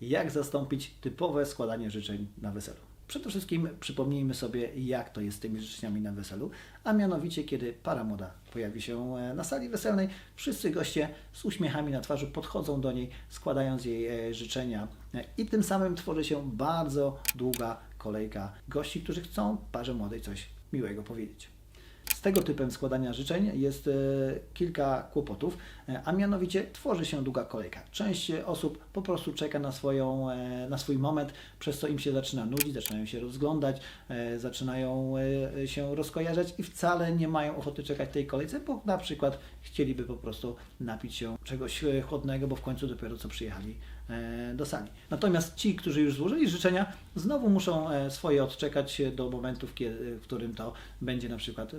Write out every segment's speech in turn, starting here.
Jak zastąpić typowe składanie życzeń na weselu? Przede wszystkim przypomnijmy sobie, jak to jest z tymi życzeniami na weselu, a mianowicie, kiedy para młoda pojawi się e, na sali weselnej, wszyscy goście z uśmiechami na twarzy podchodzą do niej, składając jej e, życzenia i tym samym tworzy się bardzo długa kolejka gości, którzy chcą parze młodej coś miłego powiedzieć. Z tego typem składania życzeń jest e, kilka kłopotów, e, a mianowicie tworzy się długa kolejka. Część osób po prostu czeka na, swoją, e, na swój moment, przez co im się zaczyna nudzić, zaczynają się rozglądać, e, zaczynają e, się rozkojarzać i wcale nie mają ochoty czekać tej kolejce, bo na przykład chcieliby po prostu napić się czegoś e, chłodnego, bo w końcu dopiero co przyjechali e, do sali. Natomiast ci, którzy już złożyli życzenia, znowu muszą e, swoje odczekać do kiedy, w którym to będzie na przykład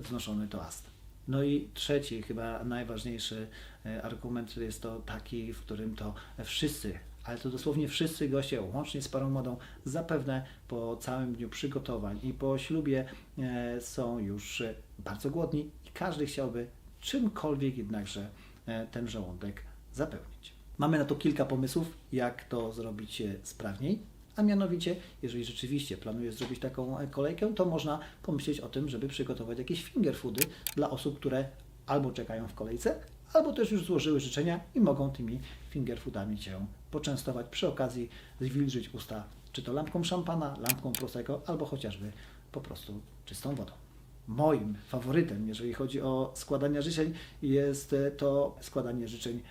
toast. No i trzeci, chyba najważniejszy e, argument jest to taki, w którym to wszyscy, ale to dosłownie wszyscy goście, łącznie z parą młodą, zapewne po całym dniu przygotowań i po ślubie e, są już bardzo głodni i każdy chciałby czymkolwiek jednakże e, ten żołądek zapełnić. Mamy na to kilka pomysłów, jak to zrobić sprawniej. A mianowicie, jeżeli rzeczywiście planuje zrobić taką e, kolejkę, to można pomyśleć o tym, żeby przygotować jakieś finger foody dla osób, które albo czekają w kolejce, albo też już złożyły życzenia i mogą tymi finger foodami się poczęstować. Przy okazji zwilżyć usta, czy to lampką szampana, lampką prosecco, albo chociażby po prostu czystą wodą. Moim faworytem, jeżeli chodzi o składanie życzeń, jest e, to składanie życzeń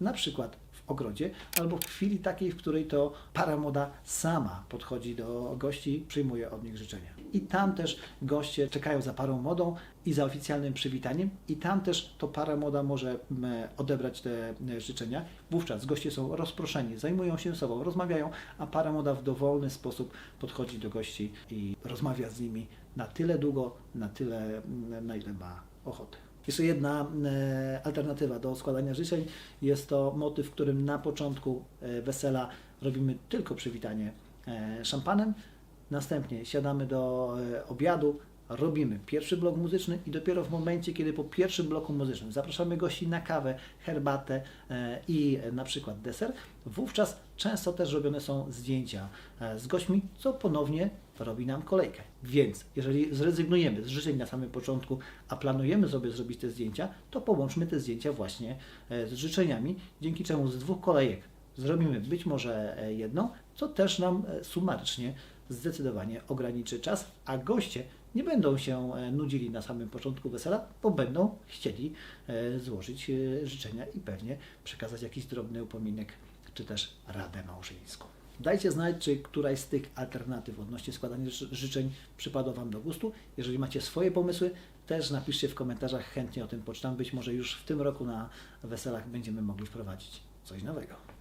na przykład ogrodzie, albo w chwili takiej, w której to para młoda sama podchodzi do gości, przyjmuje od nich życzenia. I tam też goście czekają za parą młodą i za oficjalnym przywitaniem, i tam też to para młoda może m, odebrać te m, życzenia. Wówczas goście są rozproszeni, zajmują się sobą, rozmawiają, a para młoda w dowolny sposób podchodzi do gości i rozmawia z nimi na tyle długo, na tyle, m, na ile ma ochotę. Jeszcze jedna e, alternatywa do składania życzeń. Jest to motyw, w którym na początku e, wesela robimy tylko przywitanie e, szampanem, następnie siadamy do obiadu, robimy pierwszy blok muzyczny i dopiero w momencie, kiedy po pierwszym bloku muzycznym zapraszamy gości na kawę, herbatę e, i na przykład deser, wówczas często też robione są zdjęcia e, z gośćmi, co ponownie robi nam kolejkę. Więc jeżeli zrezygnujemy z życzeń na samym początku, a planujemy sobie zrobić te zdjęcia, to połączmy te zdjęcia właśnie e, z życzeniami, dzięki czemu z dwóch kolejek zrobimy być może jedną, co też nam sumarycznie zdecydowanie ograniczy czas, a goście nie będą się e, nudzili na samym początku wesela, bo będą chcieli e, złożyć e, życzenia i pewnie przekazać jakiś drobny upominek, czy też radę małżeńską. Dajcie znać, czy któraś z tych alternatyw odnośnie składania ży- życzeń przypadła Wam do gustu. Jeżeli macie swoje pomysły, też napiszcie w komentarzach, chętnie o tym poczytam. Być może już w tym roku na weselach będziemy mogli wprowadzić coś nowego.